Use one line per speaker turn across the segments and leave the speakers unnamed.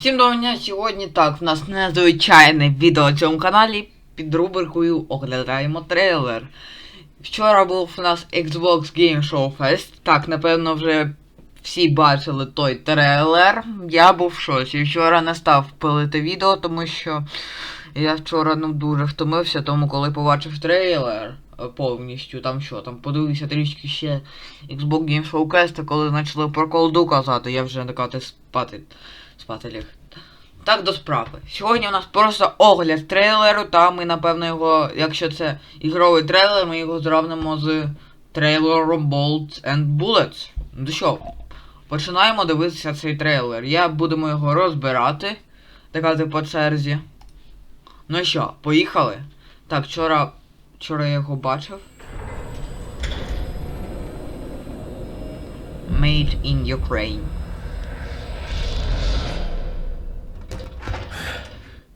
Всім доброго дня, сьогодні так, в нас незвичайне відео на цьому каналі під рубрикою Оглядаємо трейлер. Вчора був у нас Xbox Game Show Fest. Так, напевно, вже всі бачили той трейлер. Я був в шоці. Вчора не став пилити відео, тому що я вчора ну дуже втомився, тому коли побачив трейлер е, повністю, там що, там подивився трішки ще Xbox Game Show Fest, коли почали про колду казати, я вже накати спати. Спати. Так до справи. Сьогодні у нас просто огляд трейлеру, та ми, напевно, його, якщо це ігровий трейлер, ми його зравнимо з трейлером Bolts and Bullets. Ну що, починаємо дивитися цей трейлер. Я будемо його розбирати, такати по черзі. Ну що, поїхали? Так, вчора. Вчора я його бачив. Made in Ukraine.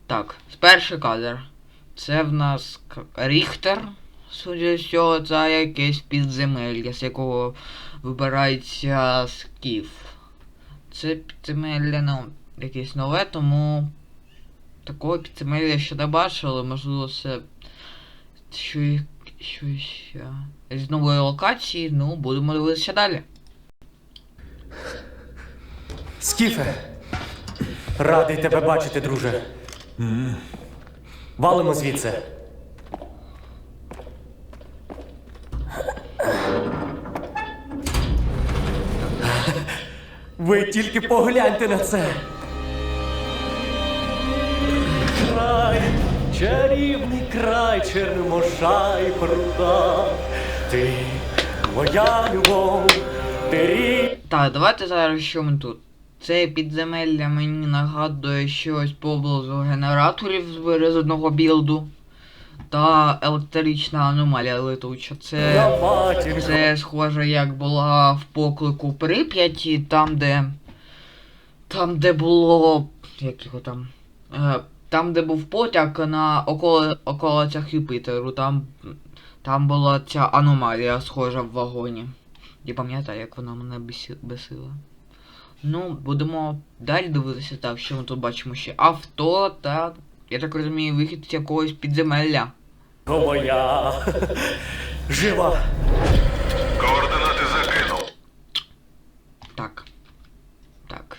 Так, перший кадр. Це в нас Ріхтер. Судя з цього, це якесь підземелля, з якого вибирається скіф. Це підземелля, ну, якесь нове, тому такого підземелля ще не бачили, можливо, це щось, щось е, з нової локації, ну, будемо дивитися далі.
Скіфе, радий тебе бачити, друже. Валимо звідси. Ви тільки погляньте на це. Край, чарівний край Чермоша і прута. Ти моя любов, ти рік.
Так, давайте зараз що ми тут. Це підземелля мені нагадує щось поблизу генераторів з одного білду. Та електрична аномалія летуча. Це. Це схоже, як була в поклику Прип'яті, там, де. Там, де було. Як його там. Е, там, де був потяг на около, околицях Юпітеру, там. Там була ця аномалія схожа в вагоні. Я пам'ятаю, як вона мене бесила. Ну, будемо далі дивитися так, що ми тут бачимо ще авто та. Я так розумію, вихід з якогось підземелля.
О, моя жива.
Координати закинув.
Так. Так.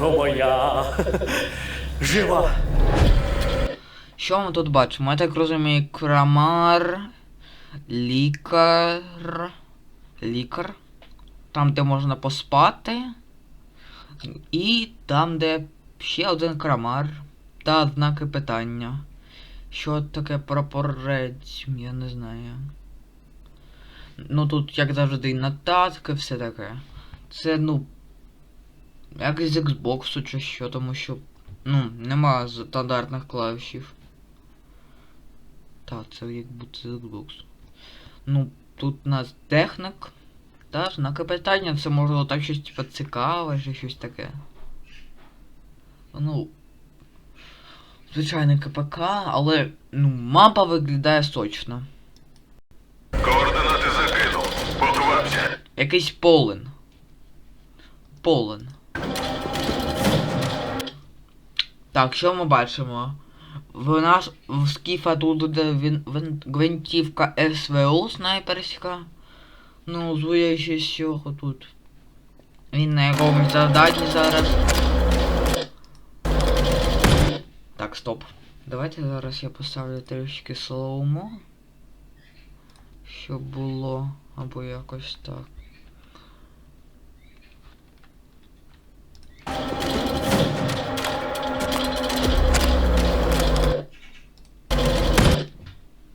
О, моя жива.
Що ми тут бачимо? Я так розумію, крамар, лікар. Лікар. Там, де можна поспати. І там, де ще один крамар. Та знаки питання. Що таке прапорець? Я не знаю. Ну тут, як завжди, нотатки, все таке. Це, ну. Як з Xbox чи що, тому що. Ну, нема стандартних клавішів. Так, це як бути з Xbox. Ну, тут у нас техник. Та, знаки питання, це можливо так щось типа цікаве, чи щось таке. Ну. Звичайний КПК, але ну, мапа виглядає сочно.
Координати закинув. Поквапся.
Якийсь полен. Полен. Так, що ми бачимо? В нас в скіфа тут буде гвинтівка СВО снайперська. Ну, звуючи з цього тут. Він на якомусь завданні зараз. Так, стоп. Давайте зараз я поставлю трішки слоумо. Щоб було або якось так.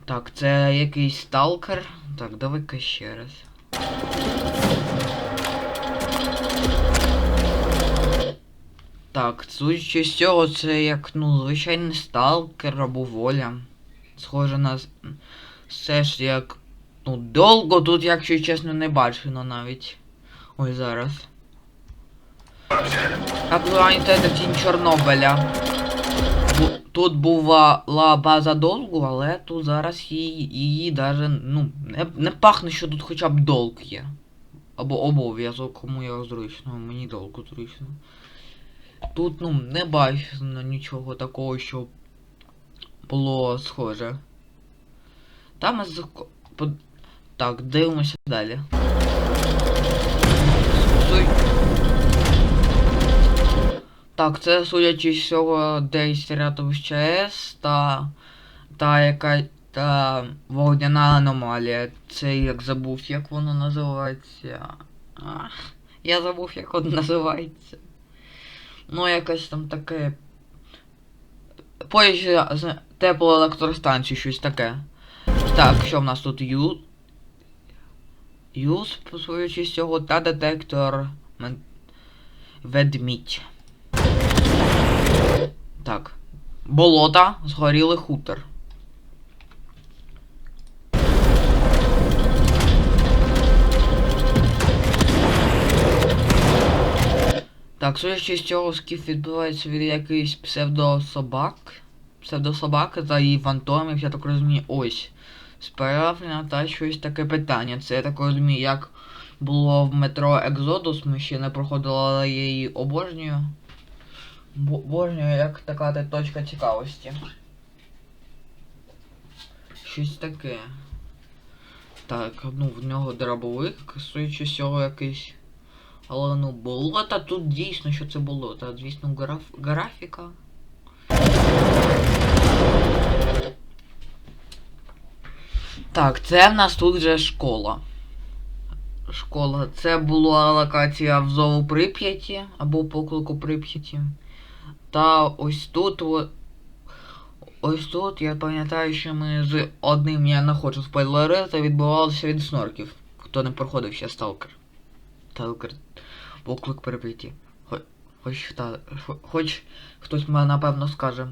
Так, це якийсь сталкер. Так, давай-ка ще раз. Так, судячи з цього, це як, ну, звичайний сталкер або воля. Схоже на все ж як. Ну, довго тут, якщо чесно, не бачено навіть. Ой, зараз. Знаєте, тінь Чорнобиля. Тут була база долгу, але тут зараз її, її даже, ну, не, не пахне, що тут хоча б долг є. Або обов'язок, кому як зручно, мені долго зручно. Тут, ну, не бачено нічого такого, що було схоже. Там по- Так, дивимося далі. Так, це судячи з всього десь рядом з ЧАЕС та. та яка та вогняна аномалія. Це як забув, як воно називається. А, я забув, як воно називається. Ну, якесь там таке. Поїзд з теплоелектростанції, щось таке. Так, що в нас тут Ю. Юз, по свою цього, та детектор мен... ведмідь. Так. Болота, згорілий хутор. Так, судячи з цього, скіф відбувається від якихось псевдособак. Псевдособаки та її фантомів, я так розумію, ось. Справжня та щось таке питання. Це я так розумію, як було в метро Екзодус, ми ще не проходили, я її обожнюю. Бо- як така та точка цікавості. Щось таке. Так, ну в нього дробовик, судячи з цього якийсь. Але ну болота тут дійсно що це болото. Звісно, граф... графіка. Так, це в нас тут же школа. Школа. Це була локація в Зову Прип'яті або поклику Прип'яті. Та ось тут. о- Ось тут я пам'ятаю, що ми з одним я не хочу спойлерити, відбувалося від снорків. Хто не проходив ще сталкер. Сталкер. Поклик. Хо- Хоч, та, хоч хтось мене напевно скаже.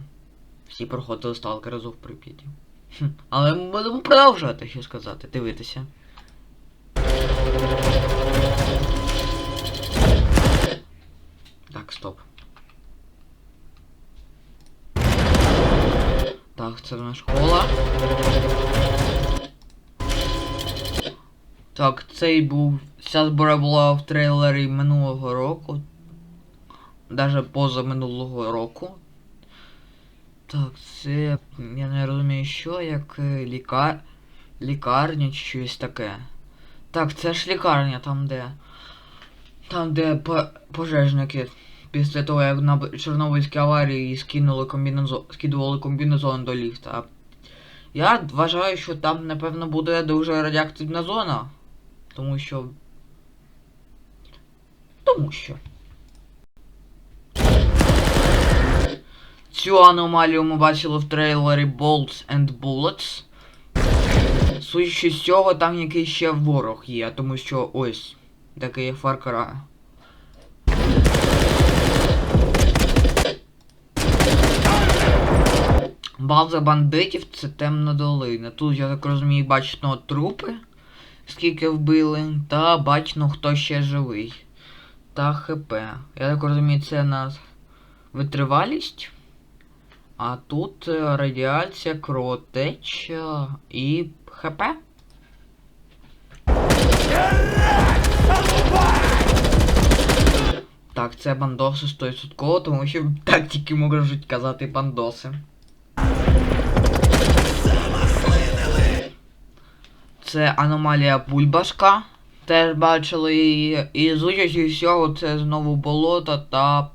Всі проходили сталкера зов Прип'яті. Але ми будемо продовжувати, що сказати, дивитися. Так, стоп. Так, це в школа. Так, цей був. Ця збора була в трейлері минулого року. Даже поза минулого року. Так, це. Я не розумію, що, як е, лікар... лікарня чи щось таке. Так, це ж лікарня там де. Там, де по... пожежники після того, як на Чорнобильській аварії скинули комбінезон, скидували комбінезон до ліфта. Я вважаю, що там, напевно, буде дуже радіоактивна зона. Тому що. Тому що. Цю аномалію ми бачили в трейлері Bolts and Bullets. Судячи з цього, там якийсь ще ворог є, тому що ось такий Far База бандитів це темна долина. Тут, я так розумію, бачно трупи, скільки вбили, та бачно хто ще живий. Та ХП. Я так розумію, це на витривалість. А тут е, радіація, кровотеча і ХП. Так, це бандоси 100%, тому що так тільки можуть казати бандоси. Це аномалія Бульбашка. Теж бачили її. І з всього, це знову болото та.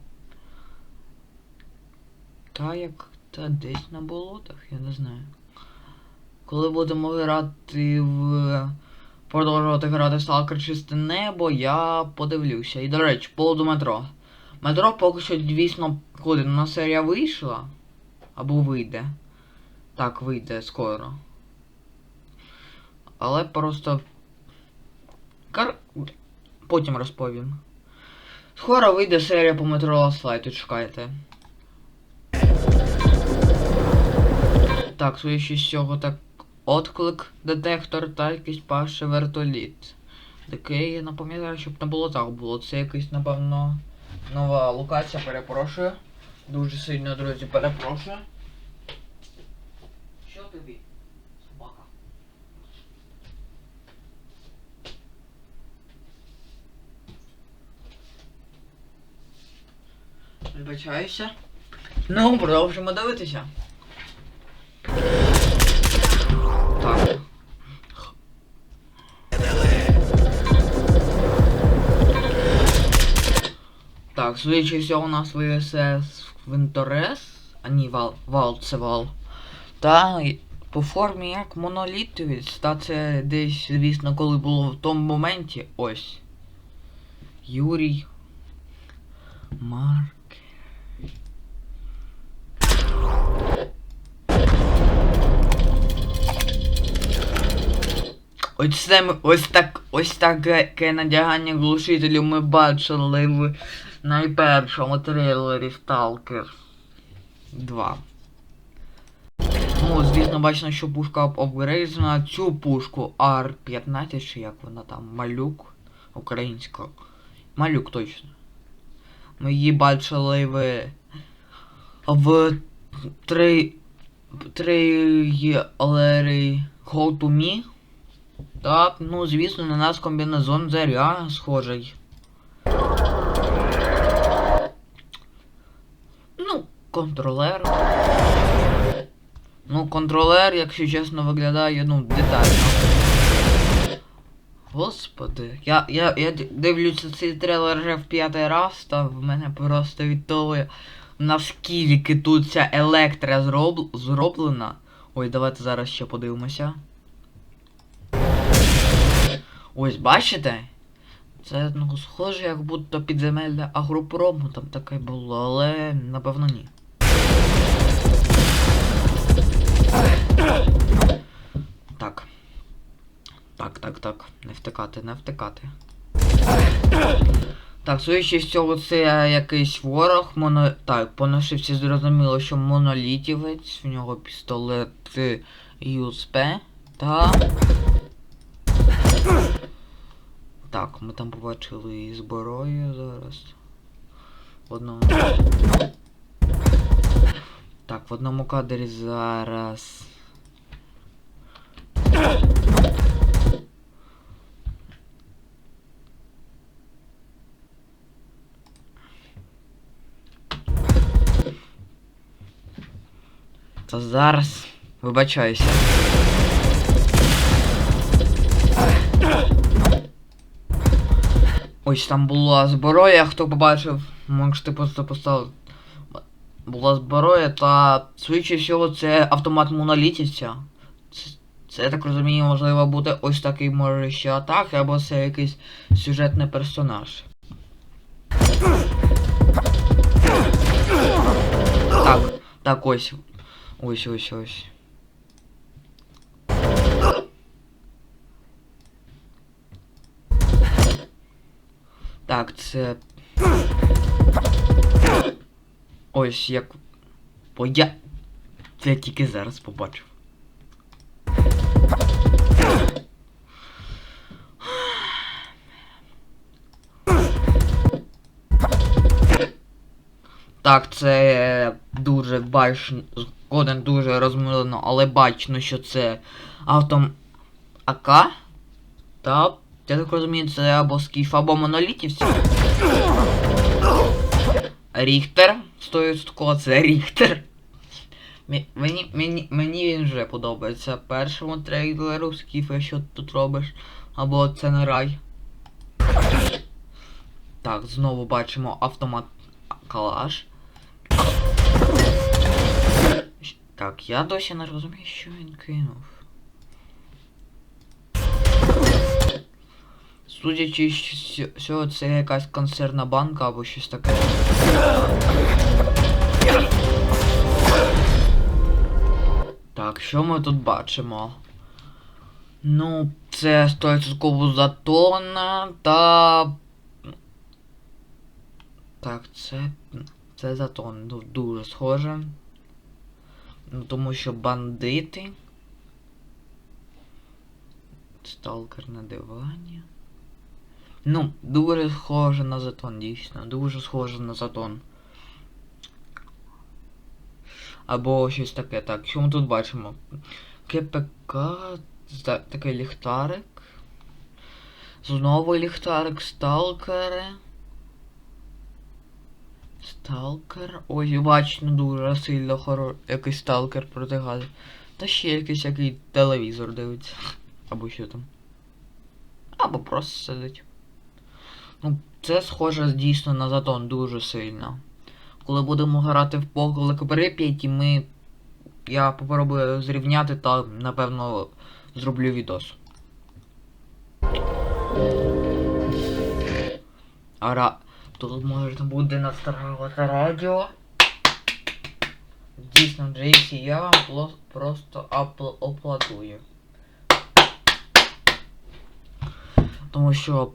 Та як. Та десь на болотах, я не знаю. Коли будемо грати в. Продовжувати грати в Stalker Чисте небо, я подивлюся. І до речі, поводу метро. Метро поки що, звісно, коли на серія вийшла. Або вийде. Так, вийде скоро. Але просто. Кар... Потім розповім. Скоро вийде серія по метро Light, чекайте. Так, судячи з цього, так. Отклик, детектор та якийсь паше вертоліт. Такий, я напам'ятаю, щоб не було так було. Це якийсь, напевно, нова локація, перепрошую. Дуже сильно, друзі, перепрошую. Що тобі? Вибачаюся. Ну, продовжимо дивитися. Так. Так, судячи всього, у нас ВСС Винторес, а ні, вал, вал це вал. Та по формі як монолітовець, та це десь, звісно, коли було в тому моменті, ось. Юрій. Марк. Ось це ось так, ось таке надягання глушителів ми бачили в найпершому трейлері Stalker 2. Ну, звісно, бачно, що пушка апгрейджена. Цю пушку R15, чи як вона там, малюк українська. Малюк точно. Ми її бачили в. в три. трейлері How to Me. Так, ну звісно, на нас комбінезон заря схожий. Ну, контролер. Ну, контролер, якщо чесно, виглядає, ну, детально. Господи, я, я, я дивлюся цей трейлер вже в п'ятий раз, та в мене просто від того, наскільки тут ця електра зроб... зроблена. Ой, давайте зараз ще подивимося. Ось, бачите? Це ну, схоже, як будто підземелля агропрому там таке було, але напевно ні. Так. Так, так, так. Не втикати, не втикати. Так, судячи з цього, це якийсь ворог, моно... Так, по нашивці зрозуміло, що монолітівець, в нього пістолет USP, та... Так, ми там побачили і зброю зараз. В одному. Так, в одному кадрі зараз. Та зараз. Вибачаюся. Ось там була зброя, хто побачив, можете просто поставити. Була зброя та швидше всього це автомат монолітівця. Це, я так розумію, можливо буде ось такий може ще атаки, або це якийсь сюжетний персонаж. Так, так ось. Ось ось ось. Так, це. Ось як. Бо я. Це тільки зараз побачив. Так, це дуже бачно, згоден дуже розмилено, але бачно, що це автом АК. Та, я так розумію, це або скіф, або монолітівці. Ріхтер. 100% це Ріхтер. Мені, мені, мені він вже подобається. Першому трейлеру скіфе, що тут робиш. Або це не рай. Так, знову бачимо автомат калаш. Так, я досі не розумію, що він кинув. Судячи, що що це якась консервна банка або щось таке. Так, що ми тут бачимо? Ну, це 100% затона та. Так, це. Це затон. Ну, дуже схоже. Ну, тому що бандити. Сталкер на дивані. Ну, дуже схоже на затон, дійсно. Дуже схоже на затон. Або щось таке. Так, що ми тут бачимо? КПК, такий ліхтарик. Знову ліхтарик, сталкери. Сталкер. Ой, бачно дуже сильно хоро... якийсь сталкер протигає. Та ще якийсь який телевізор дивиться. Або що там. Або просто сидить. Ну, це схоже дійсно на затон дуже сильно. Коли будемо грати в поклик Прип'яті, ми. Я попробую зрівняти та напевно зроблю відос. Ара. Тут можна буде настраювати радіо. Дійсно, Джейсі, я вам просто аплодую. Тому що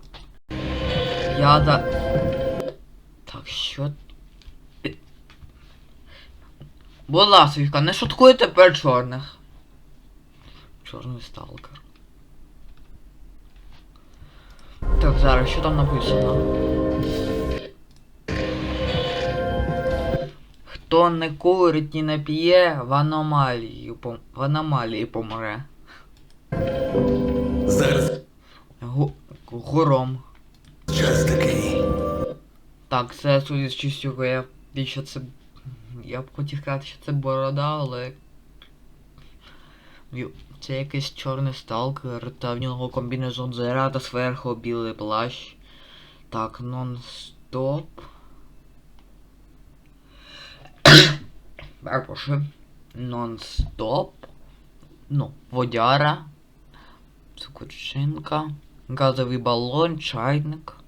я да. Так, що. ти- Будь ласка, не шуткуй тепер чорних. Чорний сталкер. Так, зараз що там написано? Хто не курить і не п'є, в аномалії, пом... в аномалії помре.
Зараз
Гу... Гуром.
Час такий.
Так, це судячи з цього, я більше це. Я б хотів сказати, що це борода, але. Це якийсь чорний сталкер, та в нього комбінезон зера та зверху білий плащ. Так, нон-стоп. Перепрошую. Нон-стоп. Ну, водяра. Цукурчинка. Газовий балон, чайник.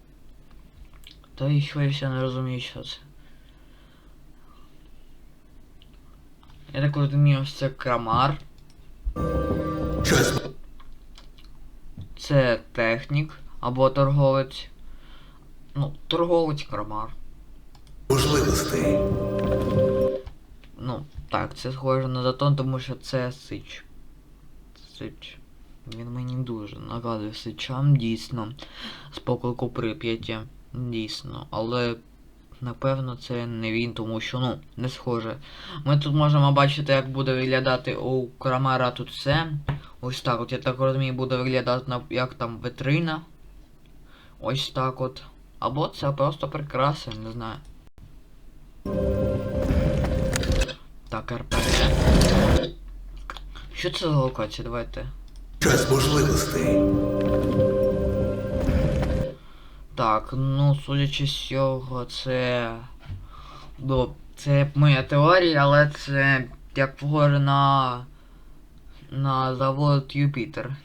Та і що я ще не розумію, що це. Я так розумію, ось це крамар. Це технік або торговець. Ну, торговець крамар.
можливостей.
Ну, так, це схоже на затон, тому що це сич. Сич. Він мені дуже нагадує сичам, дійсно. З поклику Прип'яті. Дійсно. Але напевно це не він, тому що, ну, не схоже. Ми тут можемо бачити, як буде виглядати у Крамара тут все. Ось так от, я так розумію, буде виглядати як там витрина. Ось так от. Або це просто прикраса, не знаю. Так, РПГ. Що це за локація? Давайте.
Час можливостей.
Так, ну, судячи з цього, це. Ну, це моя теорія, але це як схоже на. на завод Юпітер.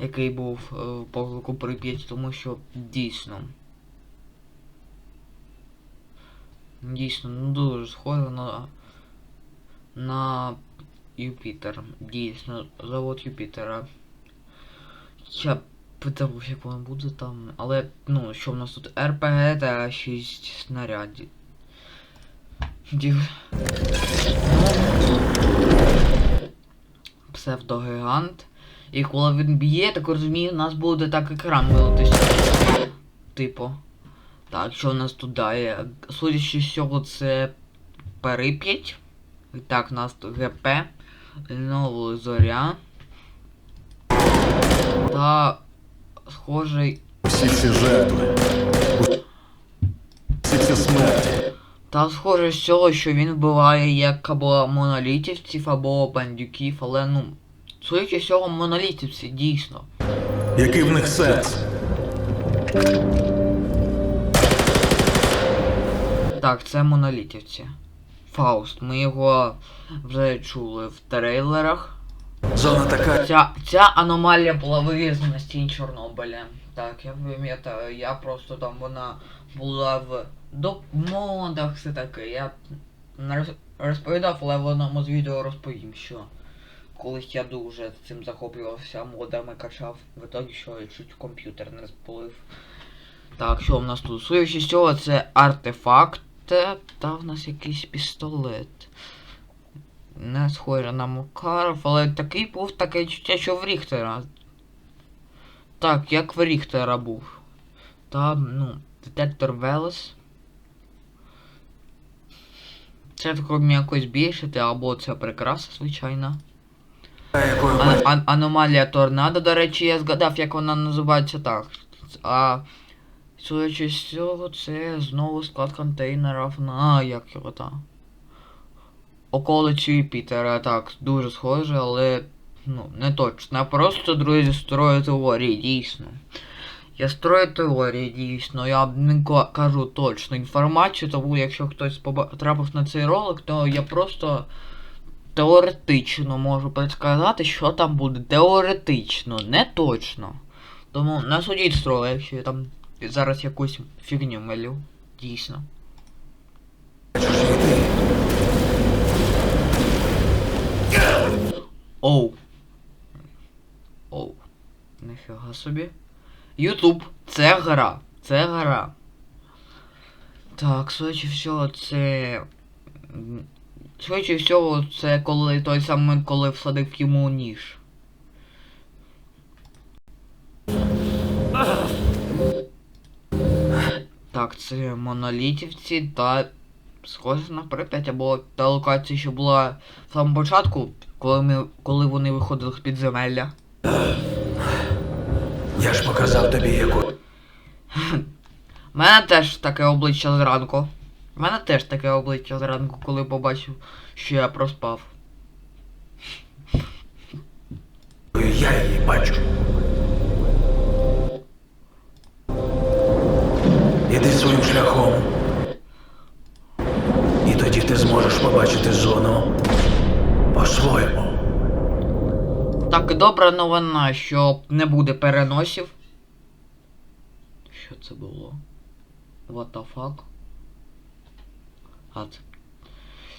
Який був е, в поклику Прип'ять, тому що дійсно. Дійсно, ну дуже схоже на. на Юпітер. Дійсно, завод Юпітера. Я подивився, як воно буде там. Але, ну, що в нас тут? РПГ та 6 снарядів. Дів. Псевдогігант. І коли він б'є, так розумію, у нас буде так екран милитися. Типу. Так, що в нас тут далі? Судячи з цього, це Перип'ять. І так, у нас тут ГП. Знову зоря. Та схожий.
Всі ці жертви. Всі ці смерті.
Та схоже з цього, що він вбиває як або монолітівців, або бандюків, але ну. Судячи з цього, монолітівці, дійсно.
Який в них сенс?
Так, це монолітівці. Фауст. Ми його вже чули в трейлерах.
Зона така.
Ця, ця аномалія була вивезена на стінь Чорнобиля. Так, я пам'ятаю, я просто там вона була в до модах, все таке. Я розповідав, але в одному з відео розповім, що колись я дуже цим захоплювався, модами качав, в итогі що я чуть комп'ютер не спалив. Так, що в нас тут? Судячи з цього, це артефакт, та в нас якийсь пістолет. Не схоже на Макаров, але такий був таке чуття, що в Ріхтера. Так, як в Ріхтера був. Там, ну, детектор Велес. Це мені якось більшити, або це прикраса, звичайно. А, а, аномалія торнадо, до речі, я згадав, як вона називається так. А Судячи з цього, це знову склад контейнерів на як його там. Околиці Пітера, так, дуже схоже, але ну, не точно. Я просто, друзі, строю теорії, дійсно. Я строю теорії, дійсно, я не кажу точну інформацію, тому якщо хтось потрапив на цей ролик, то я просто теоретично можу предсказати, що там буде. Теоретично, не точно. Тому не судіть строго, якщо я там зараз якусь фігню мелю. Дійсно. Оу. Оу. Нифіга собі. Ютуб. Це гра. Це гра. Так, судячи всього, це. Швидше всього, це коли той самий коли всадив йому ніж. Так, це монолітівці та схоже на Прип'ять, або та локація, що була в самому початку, коли ми коли вони виходили з підземелля.
Я ж показав тобі яку.
У мене теж таке обличчя зранку. У мене теж таке обличчя зранку, коли побачив, що я проспав.
Я її бачу. Іди своїм шляхом. І тоді ти зможеш побачити зону по-своєму.
Так, добра новина, що не буде переносів. Що це було? What the fuck? А це.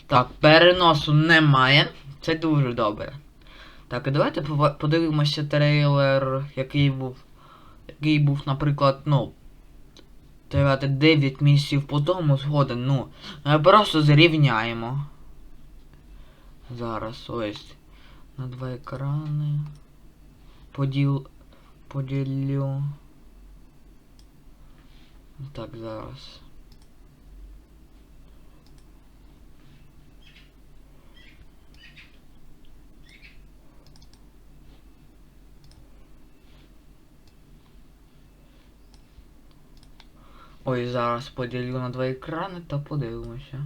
Так, переносу немає. Це дуже добре. Так, і давайте подивимося трейлер, який був. Який був, наприклад, ну. Давайте 9 місяців по тому згоден, ну. е, Просто зрівняємо. Зараз ось на два екрани. Поділ. Поділю. Так, зараз. Ой, зараз поділю на два екрани та подивимося.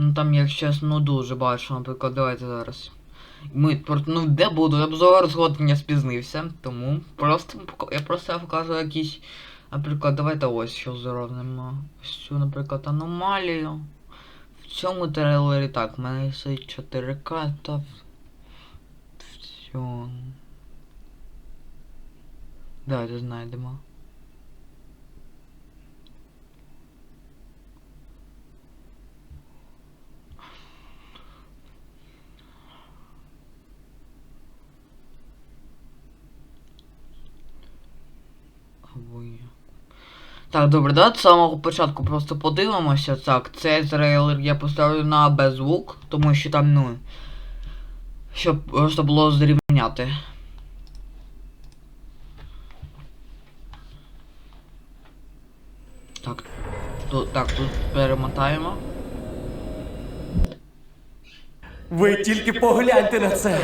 Ну там, якщо чесно, ну дуже бачу, наприклад, давайте зараз. Ми ну де буду, обзор згодом я спізнився, тому просто я просто покажу якісь. Наприклад, давайте ось що зробимо. Ось цю, наприклад, аномалію. В цьому трейлері так, в мене є 4К та в, в. Давайте знайдемо. Ой. Так, добре, давайте з самого початку просто подивимося. Так, цей трейлер я поставлю на беззвук, тому що там, ну. Щоб просто було зрівняти. Так. Тут, так, тут перемотаємо.
Ви тільки погляньте на це.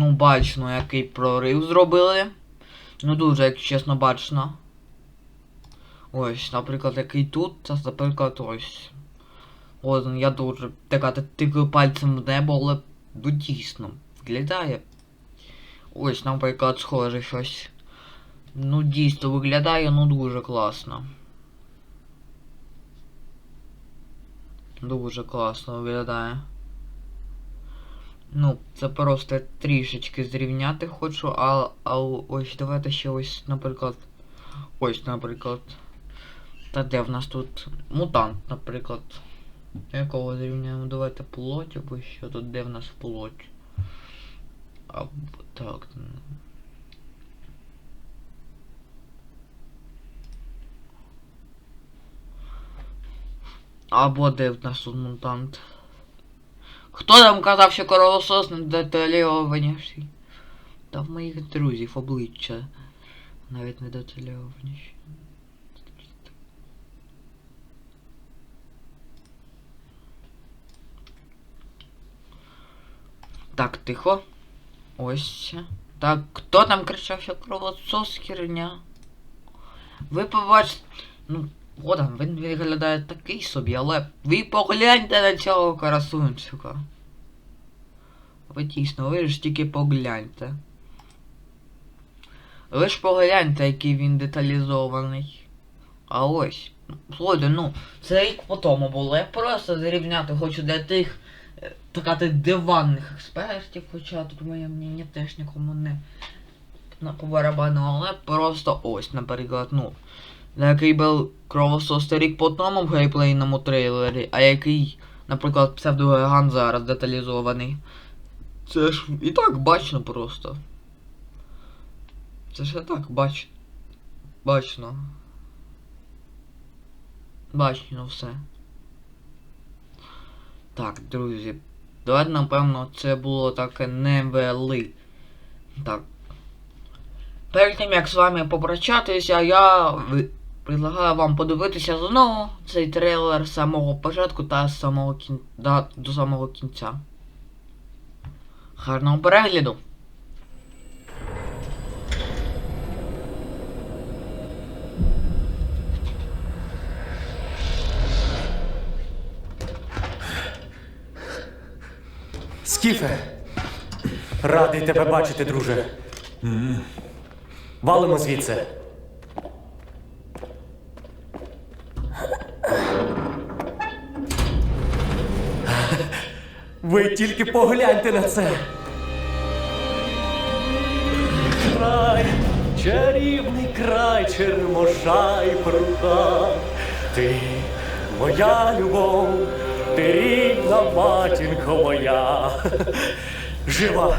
Ну, бачно, який прорив зробили. Ну дуже, як чесно, бачно. Ось, наприклад, який тут, це, наприклад, ось. Ось, я дуже така тикаю пальцем в небо, але ну дійсно, виглядає. Ось, наприклад, схоже щось. Ну, дійсно, виглядає, ну дуже класно. Дуже класно виглядає. Ну, це просто трішечки зрівняти хочу, а, а ось давайте ще ось, наприклад. Ось, наприклад. Та де в нас тут мутант, наприклад. Якого зрівняємо? Давайте плоть або що тут де в нас плоть. А, так. Або де в нас тут мутант. Хто там казав, що кровосос не деталірованіший? Та в моїх друзів обличчя навіть не деталірованіші. Так, тихо. Ось. Так, хто там кричав, що кровосос херня? Ви побачите... Ну, о, він виглядає такий собі, але ви погляньте на цього красунчика. Ви дійсно, ви ж тільки погляньте. Ви ж погляньте, який він деталізований. А ось. ну, Слухайте, ну, це рік по тому було. Я просто зрівняти хочу для тих, е, так сказати, диванних експертів, хоча тут моє мнення теж нікому не на барабану, але просто ось, наприклад, ну. На який був кровосос рік по тому в геймплейному трейлері, а який, наприклад, псевдогіган зараз деталізований. Це ж і так бачно просто. Це ж і так бач... бачно. Бачно все. Так, друзі. Давайте, напевно, це було таке невели. Так. Перед тим як з вами попрощатися, я предлагаю вам подивитися знову цей трейлер з самого початку та з самого кін... да, до самого кінця. Гарного перегляду!
Скіфе. Радий тебе бачити, друже. Валимо звідси. Ви тільки погляньте на це. Край, чарівний край, чермоша і прута. Ти моя любов, ти рідна матінко моя. Жива.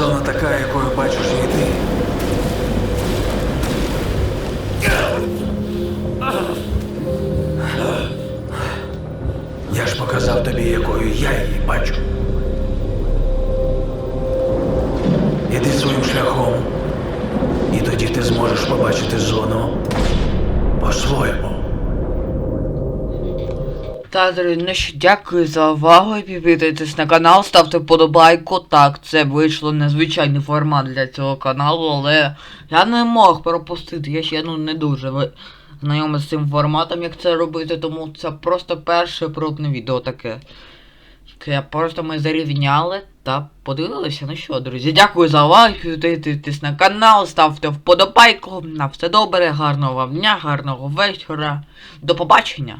Зона така, якою бачиш її ти.
Та, ну що, дякую за увагу. Підписуйтесь на канал, ставте вподобайку. Так, це вийшло незвичайний формат для цього каналу, але я не мог пропустити. Я ще ну, не дуже знайомий з цим форматом, як це робити, тому це просто перше пробне відео таке. Яке просто ми зарівняли та подивилися. Ну що, друзі, дякую за увагу. Підписуйтесь на канал, ставте вподобайку. На все добре, гарного вам дня, гарного вечора. До побачення.